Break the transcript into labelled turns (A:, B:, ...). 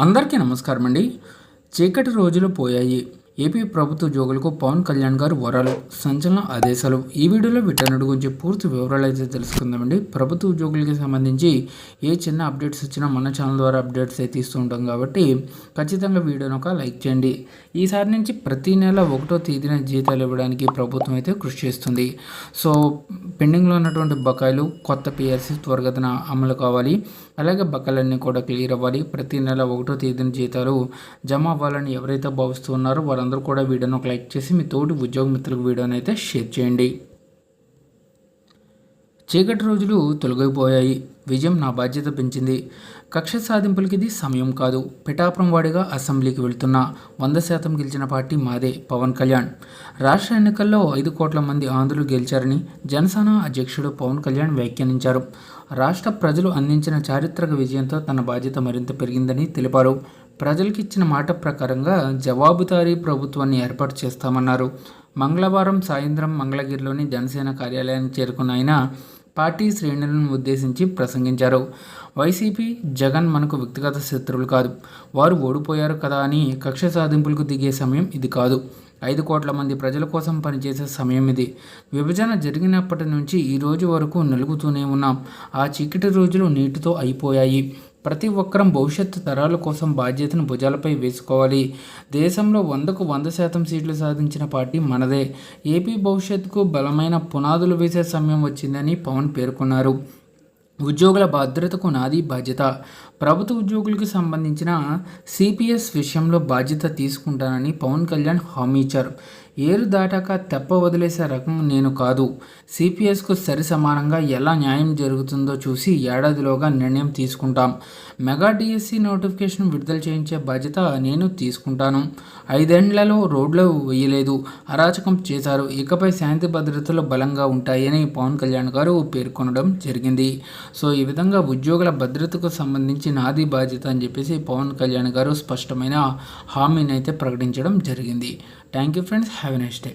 A: అందరికీ నమస్కారం అండి చీకటి రోజులు పోయాయి. ఏపీ ప్రభుత్వ ఉద్యోగులకు పవన్ కళ్యాణ్ గారు వరాలు సంచలన ఆదేశాలు. ఈ వీడియోలో వీటన్నిటి గురించి పూర్తి వివరాలు అయితే తెలుసుకుందామండి. ప్రభుత్వ ఉద్యోగులకి సంబంధించి ఏ చిన్న అప్డేట్స్ వచ్చినా మన ఛానల్ ద్వారా అప్డేట్స్ అయితే ఇస్తూ ఉంటాం కాబట్టి ఖచ్చితంగా వీడియోను ఒక లైక్ చేయండి. ఈసారి నుంచి ప్రతి నెల ఒకటో తేదీన జీతాలు ఇవ్వడానికి ప్రభుత్వం అయితే కృషి చేస్తుంది. సో పెండింగ్లో ఉన్నటువంటి బకాయిలు కొత్త పిఆర్సీ త్వరగతిన అమలు కావాలి. అలాగే బకాయిలన్నీ కూడా క్లియర్ అవ్వాలి. ప్రతి నెల ఒకటో తేదీన జీతాలు జమ అవ్వాలని ఎవరైతే భావిస్తున్నారో వారందరూ కూడా వీడియోని ఒక లైక్ చేసి మీ తోటి ఉద్యోగ మిత్రులకు వీడియోని అయితే షేర్ చేయండి. చీకటి రోజులు తొలగిపోయాయి. విజయం నా బాధ్యత పెంచింది. కక్ష సాధింపులకి ఇది సమయం కాదు. పిఠాపురం వాడిగా అసెంబ్లీకి వెళ్తున్న వంద శాతం గెలిచిన పార్టీ మాదే పవన్ కళ్యాణ్. రాష్ట్ర ఎన్నికల్లో ఐదు కోట్ల మంది ఆంధ్రులు గెలిచారని జనసేన అధ్యక్షుడు పవన్ కళ్యాణ్ వ్యాఖ్యానించారు. రాష్ట్ర ప్రజలు అందించిన చారిత్రక విజయంతో తన బాధ్యత మరింత పెరిగిందని తెలిపారు. ప్రజలకు ఇచ్చిన మాట ప్రకారంగా జవాబుదారీ ప్రభుత్వాన్ని ఏర్పాటు చేస్తామన్నారు. మంగళవారం సాయంత్రం మంగళగిరిలోని జనసేన కార్యాలయానికి చేరుకున్న ఆయన పార్టీ శ్రేణులను ఉద్దేశించి ప్రసంగించారు. వైసీపీ జగన్ మనకు వ్యక్తిగత శత్రువులు కాదు. వారు ఓడిపోయారు కదా అని కక్ష సాధింపులకు దిగే సమయం ఇది కాదు. ఐదు కోట్ల మంది ప్రజల కోసం పనిచేసే సమయం ఇది. విభజన జరిగినప్పటి నుంచి ఈ రోజు వరకు నలుగుతూనే ఉన్నాం. ఆ చీకటి రోజులు నీటితో అయిపోయాయి. ప్రతి ఒక్కరం భవిష్యత్తు తరాల కోసం బాధ్యతను భుజాలపై వేసుకోవాలి. దేశంలో వందకు వంద శాతం సీట్లు సాధించిన పార్టీ మనదే. ఏపీ భవిష్యత్తుకు బలమైన పునాదులు వేసే సమయం వచ్చిందని పవన్ పేర్కొన్నారు. ఉద్యోగుల భద్రతకు నాది బాధ్యత. ప్రభుత్వ ఉద్యోగులకు సంబంధించిన సిపిఎస్ విషయంలో బాధ్యత తీసుకుంటానని పవన్ కళ్యాణ్ హామీ ఇచ్చారు. ఏరు దాటాక తెప్ప వదిలేసే రకం నేను కాదు. సిపిఎస్కు సరి సమానంగా ఎలా న్యాయం జరుగుతుందో చూసి ఏడాదిలోగా నిర్ణయం తీసుకుంటాం. మెగా డిఎస్సి నోటిఫికేషన్ విడుదల చేయించే బాధ్యత నేను తీసుకుంటాను. ఐదేండ్లలో రోడ్లు వేయలేదు. అరాచకం చేశారు. ఇకపై శాంతి భద్రతలు బలంగా ఉంటాయని పవన్ కళ్యాణ్ గారు పేర్కొనడం జరిగింది. సో ఈ విధంగా ఉద్యోగుల భద్రతకు సంబంధించి నాది బాధ్యత అని చెప్పేసి పవన్ కళ్యాణ్ గారు స్పష్టమైన హామీని అయితే ప్రకటించడం జరిగింది. Thank you friends have a next day